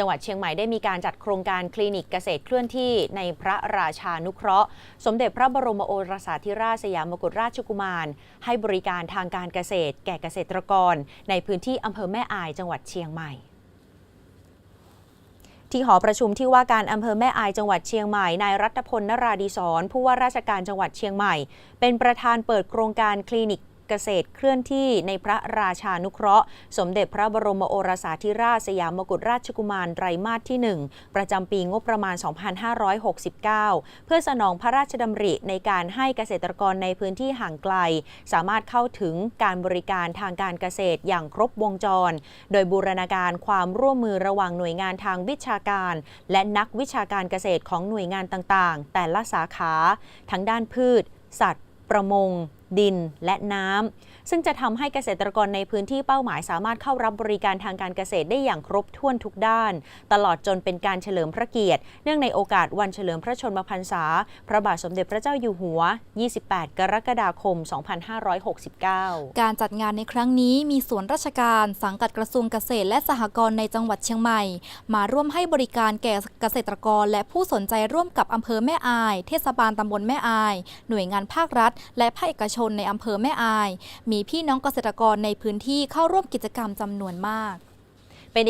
จังหวัดเชียงใหม่ได้มีการจัดโครงการคลินิกเกษตรเคลื่อนที่ในพระราชานุเคราะห์ สมเด็จพระบรมโอรสาธิราชสยามกุฎราชกุมาร ให้บริการทางการเกษตร แก่เกษตรกร ในพื้นที่อำเภอแม่อายจังหวัดเชียงใหม่ที่หอประชุมที่ว่าการอำเภอแม่อายจังหวัดเชียงใหม่ นายรัตพลนราดีศรผู้ว่าราชการจังหวัดเชียงใหม่ เป็นประธานเปิดโครงการคลินิก เกษตรเคลื่อนที่ในพระราชานุเคราะห์ สมเด็จพระบรมโอรสาธิราชสยามกุฎราชกุมารไตรมาสที่ 1 ประจำปีงบประมาณ 2569 เพื่อสนองพระราชดำริในการให้เกษตรกรในพื้นที่ห่างไกล สามารถเข้าถึงการบริการทางการเกษตรอย่างครบวงจร โดยบูรณาการความร่วมมือระหว่างหน่วยงานทางวิชาการ และนักวิชาการเกษตรของหน่วยงานต่างๆ แต่ละสาขา ทั้งด้านพืช สัตว์ ประมง ดินและน้ำซึ่งจะทำให้เกษตรกรในพื้นที่เป้าหมายสามารถเข้ารับบริการทางการเกษตรได้อย่างครบถ้วนทุกด้าน ตลอดจนเป็นการเฉลิมพระเกียรติ เนื่องในโอกาสวันเฉลิมพระชนมพรรษา พระบาทสมเด็จพระเจ้าอยู่หัว 28 กรกฎาคม 2569 การจัดงานในครั้งนี้มีส่วนราชการสังกัดกระทรวงเกษตรและสหกรณ์ในจังหวัดเชียงใหม่ มาร่วมให้บริการแก่เกษตรกร และผู้สนใจร่วมกับอำเภอแม่อาย เทศบาลตำบลแม่อาย หน่วยงานภาครัฐ และภาคเอกชนนในอำเภอแม่อาย มีพี่น้องเกษตรกรในพื้นที่เข้าร่วมกิจกรรมจำนวนมาก